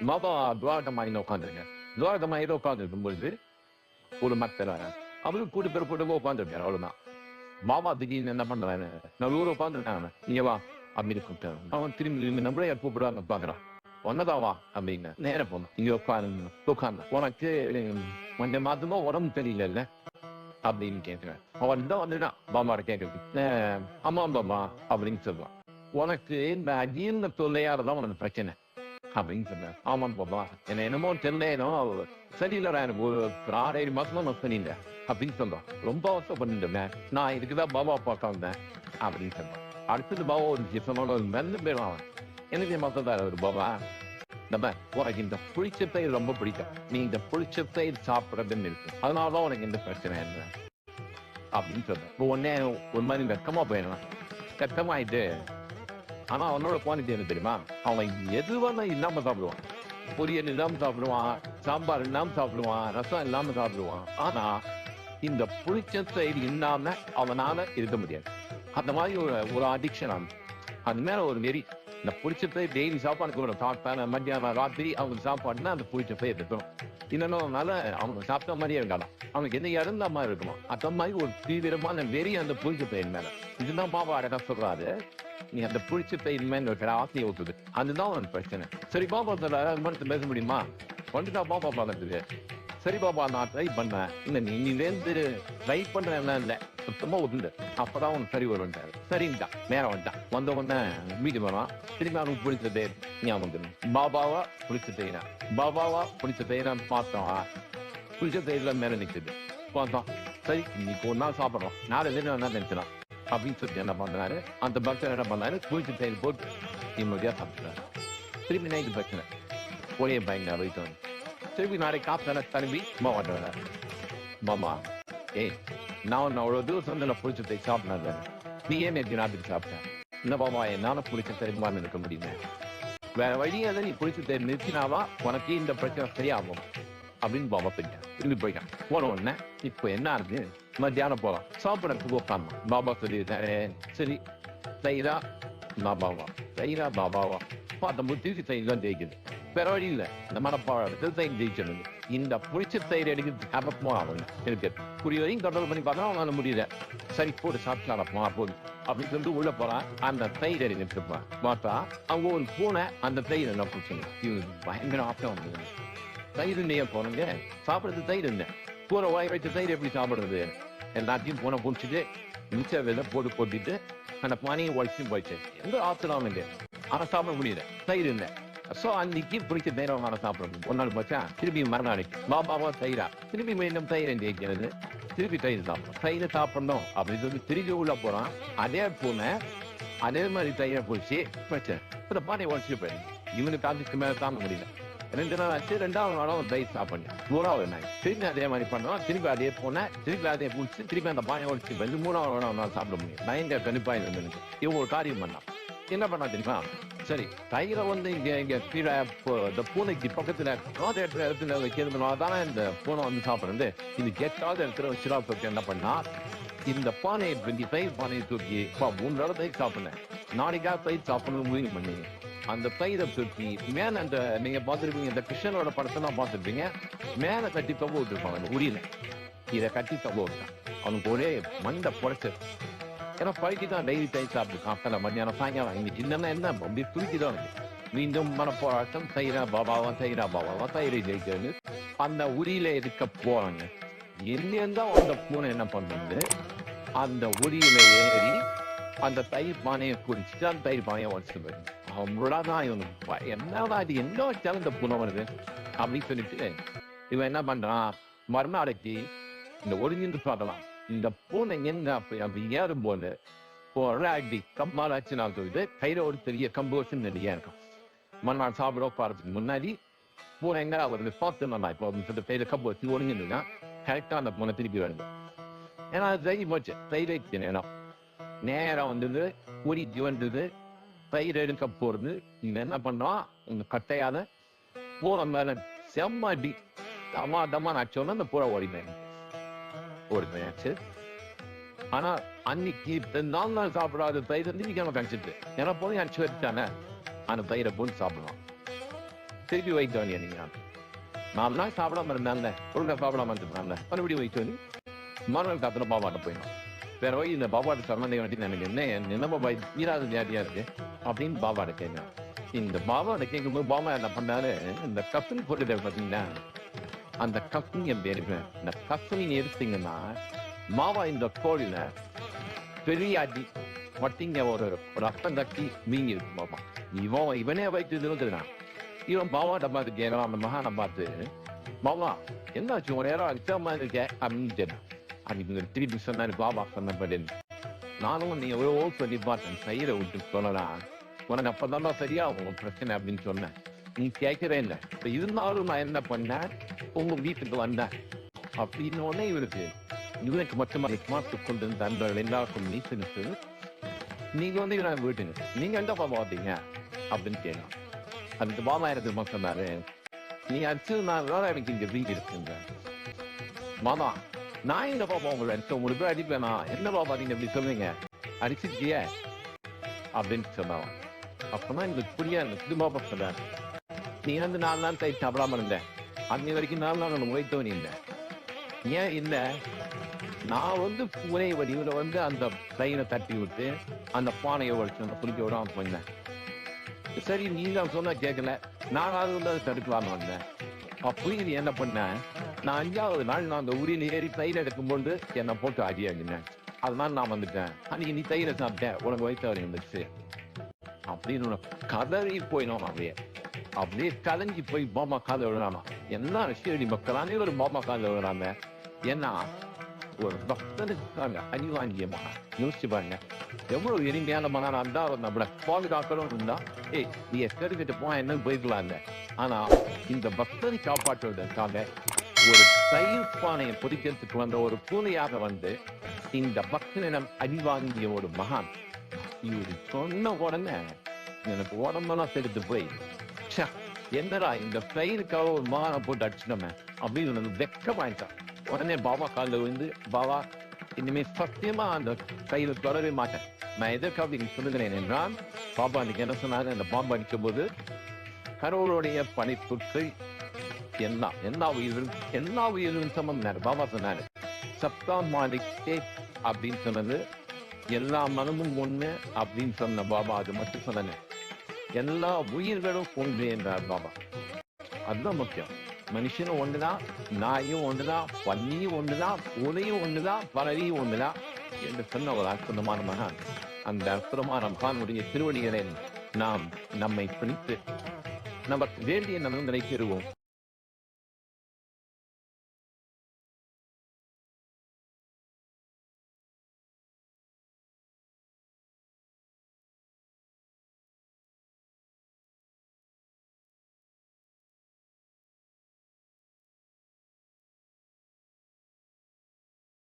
மாபா துவாரக மாடியில் உட்காந்துருங்க துவாரக மாடியில் உட்காந்துருக்கும் பொழுது ஒரு மக்கள் அவரும் கூட்டு பேர் போட்டு உட்காந்துருக்காரு அவ்வளவுதான் மாமா திடீர்னு என்ன பண்றாரு நான் ஊரை உட்காந்துருக்காங்க நீங்க வா அப்படின்னு கூப்பிட்டாரு அவன் திரும்பி திரும்பி நம்மளே கூப்பிடுவாங்க பாக்குறான் ஒன்னதாவா வா அப்படின்னு நேரம் போனோம் இங்க உட்காந்து உட்காந்து உனக்கு கொஞ்சம் மாதமா உடம்பு தெரியல அப்படின்னு கேட்கிறேன் அவன் தான் வந்துட்டான் பாமாட கேட்கறது ஆமா பாமா அப்படின்னு சொல்லுவான் உனக்கு இந்த அஜீர்ண தொல்லையாலதான் உனக்கு பிரச்சனை அப்படின்னு சொன்னேன் ஆமாம் பாபா. என்ன என்னமோ தெரியலேனோ சரியில்லடா எனக்கு ஒரு ஒரு மாசமா நான் சரியில்லை அப்படின்னு சொன்னோம் ரொம்ப அவசரம் பண்ணிட்டேன் நான் இதுக்குதான் பாபா பார்க்க வந்தேன். அப்படின்னு சொன்னான். அடுத்தது பாபா ஒரு ஜிசனோட ஒரு மெல்ல போயிடும் அவன். எனக்கு தான் ஒரு பாபா? நம்ம உனக்கு இந்த புளிச்ச பயிர் ரொம்ப பிடிக்கும். நீ இந்த புளிச்ச பயிர் சாப்பிட்றதுன்னு இருக்கு. அதனாலதான் உனக்கு இந்த பிரச்சனை என்ன அப்படின்னு சொல்றேன் இப்போ ஒன்னே ஒரு மாதிரி வெக்கமா போயிடலாம் கட்டமாயிட்டு ஆனா அவனோட குவாலிட்டி என்ன தெரியுமா? அவன் எது வேணா இல்லாம சாப்பிடுவான். பொரியல் இல்லாம சாப்பிடுவான் சாம்பார் இல்லாம சாப்பிடுவான் ரசம் இல்லாம சாப்பிடுவான். ஆனா இந்த புளிச்ச தயிர் இல்லாம அவனால இருக்க முடியாது. அந்த மாதிரி ஒரு ஒரு அடிக்ஷன் ஆகும் அது மேல ஒரு நெறி இந்த புளிச்ச தயிர் டெய்லி சாப்பாடு ஒரு சாப்பிட்டான. மத்தியானம் ராத்திரி அவங்க சாப்பாடுனா அந்த புளிச்ச தயிர் இருக்கணும். இல்லைன்னால அவங்க சாப்பிட்ட மாதிரியே இருக்கலாம் அவனுக்கு எந்த இறந்த மாதிரி இருக்குமா அந்த மாதிரி ஒரு தீவிரமான வெறி அந்த புளிச்ச தயிர் மேல. இதுதான் பாபா அழகா சொல்றாரு. நீ அந்த புளிச்ச பயிர் மேல இருக்கிற ஆசையை ஊத்துது அதுதான் ஒரு பிரச்சனை சரி பாபா சொல்ல மனசு பேச முடியுமா வந்துட்டா பாபா பார்க்கறதுக்கு சரி பாபா நான் ட்ரை பண்ணேன் இல்ல நீ நீ ட்ரை பண்ற என்ன இல்ல சுத்தமா உண்டு அப்பதான் உனக்கு சரி வரும்ட்டாரு சரிங்கடா நேரம் வந்துட்டான் வந்த உடனே வீட்டு வரான் திரும்பி அவனுக்கு பிடிச்ச பேர் ஞாபகம் வந்துடும் பாபாவா பிடிச்ச பெயரா பாபாவா பிடிச்ச பெயரான்னு பார்த்தோம் பிடிச்ச பெயர்ல மேல நிக்குது பார்த்தோம் சரி இன்னைக்கு ஒரு நாள் சாப்பிட்றோம் நாலு பேர் என்ன நினைச்சிடலாம் அப்படின்னு சொல்லிட்டு என்ன பண்றாரு அந்த பக்தர் என்ன பண்ணாரு குளிச்சு தயிர் போட்டு நிம்மதியா சாப்பிட்டாரு திரும்பி நைட்டு பிரச்சனை ஒரே பயங்கர வயிற்று வந்து திரும்பி நாளைக்கு காப்பிட்டான திரும்பி மாவட்டம் வராரு மாமா ஏய் நான் உன்னை அவ்வளவு தூரம் வந்து நான் புளிச்ச தயிர் நீ ஏன் நேற்று ராத்திரி சாப்பிட்டேன் என்ன பாமா என்னால புளிச்ச தயிர் இருக்க முடியுமே வேற வழியாக நீ புளிச்ச தயிர் நிறுத்தினாவா உனக்கு இந்த பிரச்சனை சரியாகும் அப்படின்னு பாபா போயிட்டேன் திரும்பி போயிட்டான் போன உடனே இப்போ என்ன இருக்கு மத்தியானம் போகலாம் சாப்பிடறதுக்கு உட்காந்து பாபா சொல்லியிருக்காரு சரி தயிரா பாபாவா தயிரா பாபாவா பார்த்த முத்திக்கு தயிர் தான் ஜெயிக்குது வேற வழி இல்லை இந்த மனப்பாடத்தில் தயிர் ஜெயிச்சிருந்தது இந்த புளிச்ச தயிர் எடுக்கிறது ஞாபகமா அவங்க இருக்கு புரிய வரையும் கண்ட்ரோல் பண்ணி பார்த்தா அவனால முடியல சரி போட்டு சாப்பிட்டாரப்பா போது அப்படின்னு சொல்லிட்டு உள்ள போறான் அந்த தயிர் எடுத்துட்டு இருப்பான் பார்த்தா அவங்க ஒரு பூனை அந்த தயிர் என்ன பிடிச்சிங்க இவனுக்கு பயங்கர ஆட்டம் வந்தது தயிர் இல்லையா போனங்க சாப்பிடுறது தயிர் இல்லை பூனை வாய் வைத்து தயிர் எப்படி சாப்பிடுறது. எல்லாத்தையும் பூனை பிடிச்சிட்டு மிச்ச விதை போட்டு போட்டுட்டு அந்த பானையை உழைச்சியும் போயிடுச்சு. எந்த ஆத்திரம் இல்லை. சாப்பிட முடியல. தயிர் இல்லை. ஸோ அன்னைக்கு பிடிச்ச தயிர் அவனால சாப்பிடணும் ஒரு நாள் போச்சா? திருப்பி மறுநாளைக்கு. பாபாவா தயிரா? திருப்பி மீண்டும் தயிர் ஜெயிக்கிறது திருப்பி தயிர் சாப்பிடும் தயிரை சாப்பிடணும். அப்படின்னு சொல்லி திருப்பி உள்ள போறான். அதே பூனை அதே மாதிரி தயிரை பிடிச்சி பிரச்சனை இந்த பானையை உடச்சிட்டு போயிடுது இவனுக்கு அதுக்கு மேலே தாங்க முடியல. ரெண்டு நாள் ஆச்சு ரெண்டாவது நாளும் தயிர் சாப்பிடுங்க மூணாவது நாள். திருப்பி அதே மாதிரி பண்ணோம் திருப்பி அதே போனேன் திருப்பி அதே பிடிச்சி திருப்பி அந்த பானை ஒழிச்சு வந்து மூணாவது நாள் நான் சாப்பிட முடியும். பயங்கர கணிப்பாக இருந்தது இவங்க ஒரு காரியம் பண்ணான். என்ன பண்ணா தெரியுமா? சரி தயிரை வந்து இங்கே இங்க கீழே இந்த பூனைக்கு பக்கத்தில் காத இடத்துல இடத்துல வைக்கிறதுனால தானே இந்த பூனை வந்து சாப்பிட்றது. இது கெட்டாத இடத்துல வச்சுடா பற்றி என்ன பண்ணா இந்த பானையை இந்த தயிர் பானையை தூக்கி பா மூணு தடவை தயிர் சாப்பிட்றேன் நாளைக்கா தயிர் சாப்பிடணும் முடிவு பண்ணி அந்த தயிரை தூக்கி மேல அந்த நீங்க பார்த்துருப்பீங்க இந்த கிருஷ்ணனோட படத்தெல்லாம் பார்த்துருப்பீங்க. மேல கட்டி தொங்க விட்டுருப்பாங்க அந்த உரியில இதை கட்டி தொங்க விட்டான் அவனுக்கு ஒரே மண்டை புடைச்சு ஏன்னா பழக்கி தான் டெய்லி டைம் சாப்பிட்டு காப்பில மத்தியானம் சாயங்காலம் இன்னைக்கு இல்லைன்னா என்ன அப்படி துருக்கி தான் இருக்கு மீண்டும் மனப்போராட்டம் தைரா பாபாவா தைரா பாபாவா தைரை ஜெயிக்கிறது அந்த உரியில இருக்க போறாங்க? எங்கேருந்தா அந்த பூனை என்ன பண்ணுது? அந்த உரியில ஏறி அந்த தயிர் பானையை குடிச்சிட்டு அந்த தயிர் பானையை உடச்சிட்டு போயிடுது அவ்வளோதான் இவனுக்கு ப- என்னடா இது என்ன வச்சாலும் இந்த பூனை வருது அப்படின்னு சொல்லிட்டு இவன் என்ன பண்றான் மறுநாளைக்கு இந்த ஒரிஞ்சிருந்து பார்க்கலாம் இந்த பூனை என்ன அப்படி அப்படி ஏறும் போது அடி கம்மாராச்சு நான் சொல்லிட்டு கையில ஒரு பெரிய கம்போஷன் வச்சு நிறைய இருக்கும் மறுநாள் சாப்பிட போறதுக்கு முன்னாடி பூனை எங்க வருது பார்த்து நல்லா இப்போ அப்படின்னு சொல்லிட்டு கையில கம்பு வச்சு ஒரிஞ்சிருந்தா கரெக்டா அந்த பூனை திருப்பி வருது ஏன்னா அது தயிர் போச்சு தயிர் ஏன்னா நேரம் வந்தது ஊறிட்டு வந்தது தயிர் எடுக்க போறது. நீங்க என்ன பண்ணோம் உங்க கட்டையால பூனை மேல செம்ம அடி. தமா தமா நச்சோன்னா அந்த பூனை ஓடினேன் ஓடினாச்சு ஆனா அன்னைக்கு நாலு நாள் சாப்பிடாத தயிர் வந்து இன்னைக்கு அவன் ஏன்னா போதும் அடிச்சு வச்சுட்டானே. அந்த தயிரை போட்டு சாப்பிடலாம். திருப்பி வைத்து நீங்க. நாலு நாள் சாப்பிடாம இருந்தாங்க ஒழுங்கா சாப்பிடாம இருந்தாங்க மறுபடியும் வைத்து மறுநாள் காத்துல பாவாட்ட போயிடும் வேற வழி இந்த பாபாட்ட சரணடைய வேண்டியது எனக்கு என்ன என்ன பாபா? தீராத வியாதியா இருக்கு? அப்படின்னு பாபாட்ட கேட்டான் இந்த பாபாட்ட கேட்கும்போது பாபா என்ன பண்ணாரு? இந்த கப்பல் போட்டு பார்த்தீங்கன்னா அந்த கப்பல் என் பேரு இந்த கப்பல் எடுத்தீங்கன்னா மாவா இந்த கோழில பெரிய அடி மட்டிங்க ஒரு ரத்தம் அர்த்தம் கட்டி மீங்கி இருக்கு பாபா. இவன் இவனே வைத்து இருந்துருக்கான் இவன் பாபாட்ட பார்த்து கேட்கலாம் அந்த மகானை பார்த்து பாபா என்னாச்சு? ஒரு நேரம் அச்சமா இருக்க அப்படின்னு கேட்டான் இந்த திருப்பி சொன்னாரு பாபா சொன்னபடி. நானும் நீ எவ்வளவோ சொல்லி பார்த்தேன். சைரை விட்டு சொல்லலாம் உனக்கு அப்பதான் சரியா உங்க பிரச்சனை அப்படின்னு சொன்னேன். நீ கேட்கவே இல்லை. இப்ப இருந்தாலும் நான் என்ன பண்ணேன்? உங்க வீட்டுக்கு வந்தேன். அப்படின்னு உடனே இவருக்கு இவனுக்கு மட்டுமா மாத்து கொண்டு நண்பர்கள் எல்லாருக்கும் நீசனுக்கு நீங்க வந்து இவனை வீட்டுங்க நீங்க எங்க பாப்பா பார்த்தீங்க அப்படின்னு கேட்கலாம் அதுக்கு பாபா எனக்கு சொன்னாரு? நீ அடிச்சு நான் எனக்கு இங்க வீடு இருக்குங்க. மாமா நான் எங்க பாப்பா உங்களை அடிச்ச உங்களுக்கு அடிப்பேனா என்ன பாப்பா நீங்க இப்படி சொல்லுங்க அடிச்சிருக்கிய அப்படின்னு சொன்னான் அப்பதான் எனக்கு புரியா இருந்துச்சு பாப்பா சொன்னார் நீ வந்து நாலு நாள் தை சாப்பிடாம இருந்தேன் அன்னை வரைக்கும் நாலு நாள் உனக்கு வைத்தவன் இல்லை ஏன் இல்ல நான் வந்து பூனை வடிவில் வந்து அந்த ட்ரெயினை தட்டி விட்டு அந்த பானையை உடைச்சு அந்த குளிக்க விடாம போயிருந்தேன் சரி நீ தான் சொன்னா கேட்கல நான் அது வந்து அதை தடுக்கலான்னு வந்தேன் அப்படி நீ என்ன பண்ண நான் அஞ்சாவது நாள் நான் அந்த உரியில் ஏறி தயிர் எடுக்கும்போது என்னை போட்டு அடியாங்கினேன் அதனால நான் வந்துட்டேன். அன்னைக்கு நீ தயிரை சாப்பிட்டேன் உனக்கு வயிற்று இருந்துச்சு அப்படின்னு உனக்கு கதறி போயினோம் அப்படியே. அப்படியே கலைஞ்சி போய் பாமா கால விழுறாமா. என்ன ஷீரடி மக்களானே ஒரு பாமா கால விழுறாங்க ஏன்னா ஒரு பக்தனுக்கான அனிவாஞ்சியமா யோசிச்சு பாருங்க. எவ்வளவு எளிமையான மன இருந்தா நம்மள பாதுகாக்கணும் இருந்தா ஏய் நீ எஸ்கருக்கிட்ட போ என்னன்னு போயிருக்கலாம் ஆனா இந்த பக்தனை காப்பாற்றுவதற்காக ஒரு தயிர் பானையை பொறிக்கிறதுக்கு வந்த ஒரு பூனையாக வந்து இந்த பக்தனிடம் அடிவாங்கிய ஒரு மகான் இவரு சொன்ன உடனே எனக்கு உடம்பெல்லாம் செடுத்து போய் என்னடா இந்த பயிருக்காக ஒரு மகானை போட்டு அடிச்சிட்டோமே? அப்படின்னு எனக்கு வெக்கமாயிட்டான் உடனே பாபா காலில் விழுந்து பாபா இனிமே சத்தியமா அந்த கையில தொடரவே மாட்டேன். நான் எதற்காக நீங்க சொல்லுகிறேன் என்றால் பாபா அன்னைக்கு என்ன சொன்னாங்க அந்த பாம்பு அடிக்கும் போது கடவுளுடைய பணிப்புக்கு எல்லா எல்லா உயிரும் எல்லா உயிரும் சமம் பாபா சொன்னாரு சப்தா மாலிக்கே அப்படின்னு சொன்னது எல்லா மனமும் ஒண்ணு அப்படின்னு சொன்ன பாபா அது மட்டும் சொன்னேன் எல்லா உயிர்களும் ஒன்று என்றார் பாபா. அதுதான் முக்கியம். மனுஷனும் ஒண்ணுதான் நாயும் ஒண்ணுதான் பன்னியும் ஒண்ணுதான் பூனையும் ஒண்ணுதான் பறவையும் ஒண்ணுதான் என்று சொன்ன ஒரு அற்புதமான மகான். அந்த அற்புதமான மகானுடைய திருவடிகளை நாம் நம்மை பிடித்து நமக்கு வேண்டிய நலன்களை பெறுவோம்.